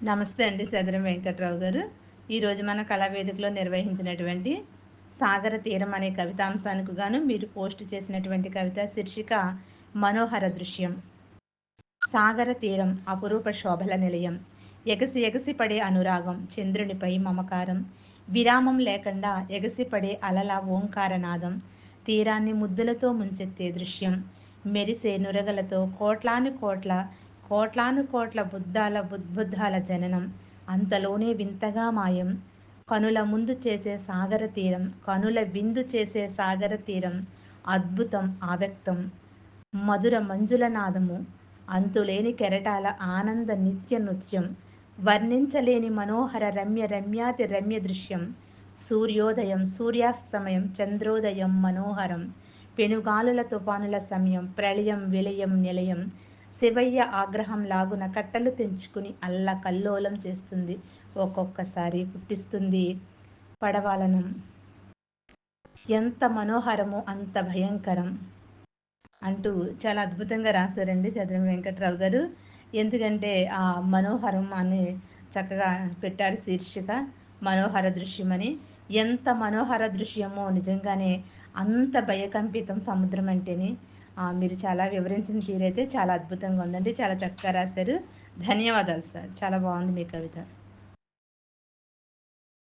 నమస్తే అండి సదరం వెంకట్రావు గారు. ఈరోజు మన కళావేదికలో నిర్వహించినటువంటి సాగర తీరం అనే కవితాంశానికి గాను మీరు పోస్ట్ చేసినటువంటి కవిత శీర్షిక మనోహర దృశ్యం. సాగర తీరం అపురూప శోభల నిలయం ఎగసి ఎగసి పడే అనురాగం చంద్రునిపై మమకారం విరామం లేకుండా ఎగసిపడే అలల ఓంకారనాదం తీరాన్ని ముద్దులతో ముంచెత్తే దృశ్యం మెరిసే నురగలతో కోట్లాని కోట్ల కోట్లాను కోట్ల బుద్ధాల బుద్బుద్ధాల జననం అంతలోనే వింతగా మాయం. కనుల ముందు చేసే సాగర తీరం కనుల విందు చేసే సాగర తీరం అద్భుతం ఆవ్యక్తం. మధుర మంజుల నాదము అంతులేని కెరటాల ఆనంద నిత్య నృత్యం. వర్ణించలేని మనోహర రమ్య రమ్యాతి రమ్య దృశ్యం. సూర్యోదయం సూర్యాస్తమయం చంద్రోదయం మనోహరం. పెనుగాలుల తుఫానుల సమయం ప్రళయం విలయం నిలయం. శివయ్య ఆగ్రహం లాగున కట్టలు తెంచుకుని అల్ల కల్లోలం చేస్తుంది. ఒక్కొక్కసారి పుట్టిస్తుంది పడవాలను. ఎంత మనోహరమో అంత భయంకరం అంటూ చాలా అద్భుతంగా రాశారండి చంద్రం వెంకట్రావు గారు. ఎందుకంటే ఆ మనోహరం అని చక్కగా పెట్టారు శీర్షిక మనోహర దృశ్యం అని ఎంత మనోహర దృశ్యమో నిజంగానే అంత భయకంపితం సముద్రం అంటేనే. మీరు చాలా వివరించిన తీరైతే చాలా అద్భుతంగా ఉందండి. చాలా చక్కగా రాశారు. ధన్యవాదాలు సార్. చాలా బాగుంది మీ కవిత.